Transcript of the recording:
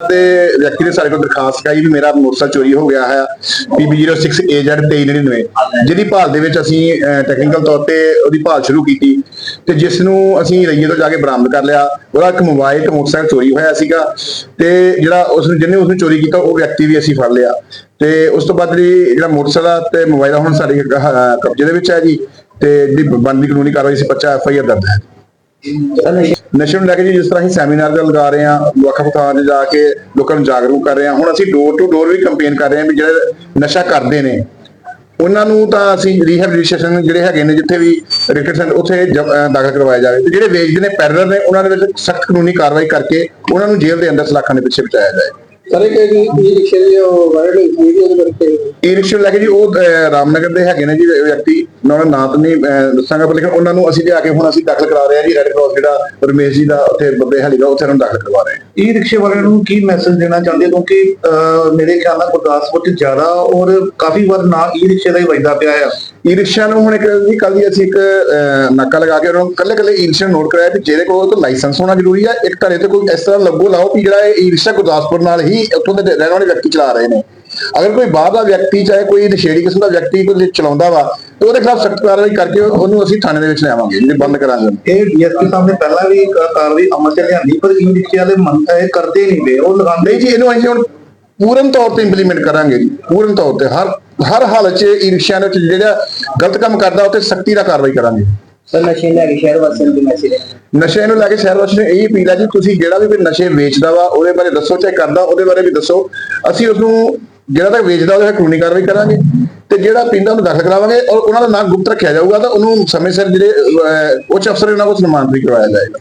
ਤੇ ਵਿਅਕਤੀ ਨੇ ਸਾਡੇ ਕੋਲ ਦਰਖਾਸਤ ਕਰਾਈ ਵੀ ਮੇਰਾ ਮੋਟਰਸਾਈਕਲ ਚੋਰੀ ਹੋ ਗਿਆ ਹੈ PB06AZ2399 ਜਿਹਦੀ ਭਾਲ ਦੇ ਵਿੱਚ ਅਸੀਂ ਟੈਕਨੀਕਲ ਤੌਰ ਤੇ ਉਹਦੀ ਭਾਲ ਸ਼ੁਰੂ ਕੀਤੀ ਤੇ ਜਿਸ ਨੂੰ ਅਸੀਂ ਰਈਏ ਤੋਂ ਜਾ ਕੇ ਬਰਾਮਦ ਕਰ ਲਿਆ। ਉਹਦਾ ਇੱਕ ਮੋਬਾਈਲ ਤੇ ਮੋਟਰਸਾਈਕਲ ਚੋਰੀ ਹੋਇਆ ਸੀਗਾ ਤੇ ਜਿਹੜਾ ਉਸ ਨੂੰ ਜਿਹਨੇ ਉਸ ਨੂੰ ਚੋਰੀ ਕੀਤਾ, ਉਹ ਵਿਅਕਤੀ ਵੀ ਅਸੀਂ ਫੜ ਲਿਆ। ਤੇ ਉਸ ਤੋਂ ਬਾਅਦ ਜਿਹੜੀ, ਜਿਹੜਾ ਮੋਟਰਸਾਈਕਲ ਤੇ ਮੋਬਾਈਲ ਹੁਣ ਸਾਡੇ ਕਬਜ਼ੇ ਦੇ ਵਿੱਚ ਹੈ ਜੀ। ਤੇ ਜਿਹੜੀ ਬਣਦੀ ਕਾਨੂੰਨੀ ਕਾਰਵਾਈ ਸੀ ਬੱਚਾ ਐਫਆਈਆਰ ਦਰਜ ਹੈ। ਨਸ਼ੇ ਨੂੰ ਲੈ ਕੇ ਜੀ ਜਿਸ ਤਰ੍ਹਾਂ ਅਸੀਂ ਸੈਮੀਨਾਰ ਤੇ ਲਗਾ ਰਹੇ ਹਾਂ ਵੱਖ-ਵੱਖ 'ਤੇ ਜਾ ਕੇ ਲੋਕਾਂ ਨੂੰ ਜਾਗਰੂਕ ਕਰ ਰਹੇ ਹਾਂ। ਹੁਣ ਅਸੀਂ door to door we campaign ਕਰ ਰਹੇ ਹਾਂ ਵੀ ਜਿਹੜੇ ਨਸ਼ਾ ਕਰਦੇ ਨੇ ਉਹਨਾਂ ਨੂੰ ਤਾਂ ਅਸੀਂ ਰੀਹੈਬਿਲਿਟੇਸ਼ਨ ਜਿਹੜੇ ਹੈਗੇ ਨੇ ਜਿੱਥੇ ਵੀ ਰਿਕਟ ਸੈਂਟਰ ਉੱਥੇ ਦਾਖਲ ਕਰਵਾਇਆ ਜਾਵੇ। ਤੇ ਜਿਹੜੇ ਵੇਚਦੇ ਨੇ ਪੈਰਲਰ ਨੇ ਉਹਨਾਂ ਦੇ ਵਿੱਚ ਸਖਤ ਕਾਨੂੰਨੀ ਕਾਰਵਾਈ ਕਰਕੇ ਉਹਨਾਂ ਨੂੰ ਜੇਲ੍ਹ ਦੇ ਅੰਦਰ ਸਲਾਖਾਂ ਦੇ ਪਿੱਛੇ ਪਹੁੰਚਾਇਆ ਜਾਏ। ਸਾਰੇ ਕਿ ਜੀ ਇਹ ਰਿਕਸ਼ੇ ਦੀ ਉਹ ਵਾਇਰਲ ਹੋਈ ਸੀ ਉਹਦੇ ਕਰਕੇ ਇਹ ਰਿਕਸ਼ਾ ਲੈ ਕੇ ਜੀ ਉਹ ਰਾਮਨਗਰ ਦੇ ਹੈਗੇ ਨੇ ਜੀ ਵਿਅਕਤੀ। ਮੈਂ ਉਹਨਾਂ ਨਾਂ ਤਾਂ ਨਹੀਂ ਦੱਸਾਂਗਾ ਪਰ ਲੇਕਿਨ ਉਹਨਾਂ ਨੂੰ ਅਸੀਂ ਲਿਆ ਕੇ ਹੁਣ ਅਸੀਂ ਦਾਖਲ ਕਰਾ ਰਹੇ ਹਾਂ ਜੀ ਰੈੱਡ ਕਰਾਸ ਜਿਹੜਾ ਰਮੇਸ਼ ਜੀ ਦਾ ਉੱਥੇ ਬੱਬੇ ਹਲੀ ਦਾ ਉੱਥੇ ਉਹਨਾਂ ਨੂੰ ਦਾਖਲ ਕਰਵਾ ਰਹੇ ਹਾਂ। ਇਹ ਰਿਕਸ਼ੇ ਵਾਲਿਆਂ ਨੂੰ ਕੀ ਮੈਸੇਜ ਦੇਣਾ ਚਾਹੁੰਦੇ ਕਿਉਂਕਿ ਮੇਰੇ ਖਿਆਲ ਨਾਲ ਗੁਰਦਾਸਪੁਰ ਚ ਜ਼ਿਆਦਾ ਔਰ ਕਾਫੀ ਵਾਰ ਨਾ ਇਹ ਰਿਕਸ਼ੇ ਦਾ ਹੀ ਵੱਜਦਾ ਪਿਆ ਆ। ਈ ਰਿਕਸ਼ਾ ਨੂੰ ਹੁਣ ਇੱਕ ਜੀ ਕੱਲ ਦੀ ਅਸੀਂ ਇੱਕ ਨਾਕਾ ਲਗਾ ਕੇ ਉਹਨਾਂ ਨੂੰ ਕੱਲੇ ਕੱਲੇ ਈ ਰਿਕਸ਼ਾ ਨੋਟ ਕਰਾਇਆ ਕਿ ਜਿਹਦੇ ਕੋਲ ਕੋਈ ਲਾਇਸੈਂਸ ਹੋਣਾ ਜ਼ਰੂਰੀ ਹੈ ਇੱਕ ਧੜੇ ਤੇ ਕੋਈ ਇਸ ਤਰ੍ਹਾਂ ਲੱਗੋ ਲਾਓ ਕਿ ਜਿਹੜਾ ਇਹ ਈ ਰਿਕਸ਼ਾ ਗੁਰਦਾਸਪੁਰ ਨਾਲ ਹੀ ਉੱਥੋਂ ਦੇ ਰਹਿਣ ਵਾਲੇ ਵਿਅਕਤੀ ਚਲਾ ਰਹੇ ਨੇ। ਅਗਰ ਕੋਈ ਬਾਹਰ ਦਾ ਵਿਅਕਤੀ ਚਾਹੇ ਕੋਈ ਨਸ਼ੇੜੀ ਕਿਸਮ ਦਾ ਵਿਅਕਤੀ ਕੋਈ ਚਲਾਉਂਦਾ ਵਾ ਤੇ ਉਹਦੇ ਖਿਲਾਫ ਸਖਤ ਕਾਰਵਾਈ ਕਰਕੇ ਉਹਨੂੰ ਅਸੀਂ ਥਾਣੇ ਦੇ ਵਿੱਚ ਲਿਆਵਾਂਗੇ ਜੇ ਬੰਦ ਕਰਾਂਗੇ ਇਹ ਡੀਐਸਪੀ ਸਾਹਿਬ ਨੇ ਪਹਿਲਾਂ ਵੀ ਕਾਰਵਾਈ ਅਮਲ ਚ ਲਿਆਂਦੀ ਪਰ ਇਹ ਰਿਕਸ਼ੇ ਵਾਲੇ ਮੰਨ ਇਹ ਕਰਦੇ ਨਹੀਂ ਪਏ ਉਹ ਲਗਾਉਂਦੇ ਜੀ ਇਹਨੂੰ ਅਸੀਂ ਹੁਣ ਪੂਰਨ ਤੌਰ ਤੇ ਇੰਪਲੀਮੈਂਟ ਕਰਾਂਗੇ ਜੀ ਪੂਰਨ ਤੌਰ ਤੇ। ਹਰ ਹਰ ਹਾਲਤ 'ਚ ਈ ਰਿਕਸ਼ਿਆਂ ਦੇ ਵਿੱਚ ਜਿਹੜਾ ਗਲਤ ਕੰਮ ਕਰਦਾ ਉਹ ਤੇ ਸਖਤੀ ਨਾਲ ਕਾਰਵਾਈ ਕਰਾਂਗੇ। ਸਰ ਨਸ਼ੇ ਲੈ ਕੇ ਸ਼ਹਿਰ ਵਾਸੀਆਂ ਨੂੰ ਮੈਸੇਜ ਹੈ ਨਸ਼ੇ ਨੂੰ ਲੈ ਕੇ ਸ਼ਹਿਰ ਵਾਸੀ ਨੂੰ ਇਹ ਅਪੀਲ ਹੈ ਜੀ ਤੁਸੀਂ ਜਿਹੜਾ ਵੀ ਕੋਈ ਨਸ਼ੇ ਵੇਚਦਾ ਵਾ ਉਹਦੇ ਬਾਰੇ ਦੱਸੋ ਚਾਹੇ ਕਰਦਾ ਉਹਦੇ ਬਾਰੇ ਵੀ ਦੱਸੋ। ਅਸੀਂ ਉਸ ਨੂੰ ਜਿਹੜਾ ਤਾਂ ਵੇਚਦਾ ਉਹਦੇ ਕਾਨੂੰਨੀ ਕਾਰਵਾਈ ਕਰਾਂਗੇ। ਤੇ ਜਿਹੜਾ ਪੀਂਦਾ ਉਹਨੂੰ ਦਾਖਲ ਕਰਾਵਾਂਗੇ ਔਰ ਉਹਨਾਂ ਦਾ ਨਾਮ ਗੁਪਤ ਰੱਖਿਆ ਜਾਊਗਾ ਤਾਂ ਉਹਨੂੰ ਸਮੇਂ ਸਿਰ ਜਿਹੜੇ ਅਹ, ਉੱਚ ਅਫਸਰ ਉਹਨਾਂ ਕੋਲ ਸਨਮਾਨਿਤ ਕਰਵਾਇਆ ਜਾਏਗਾ।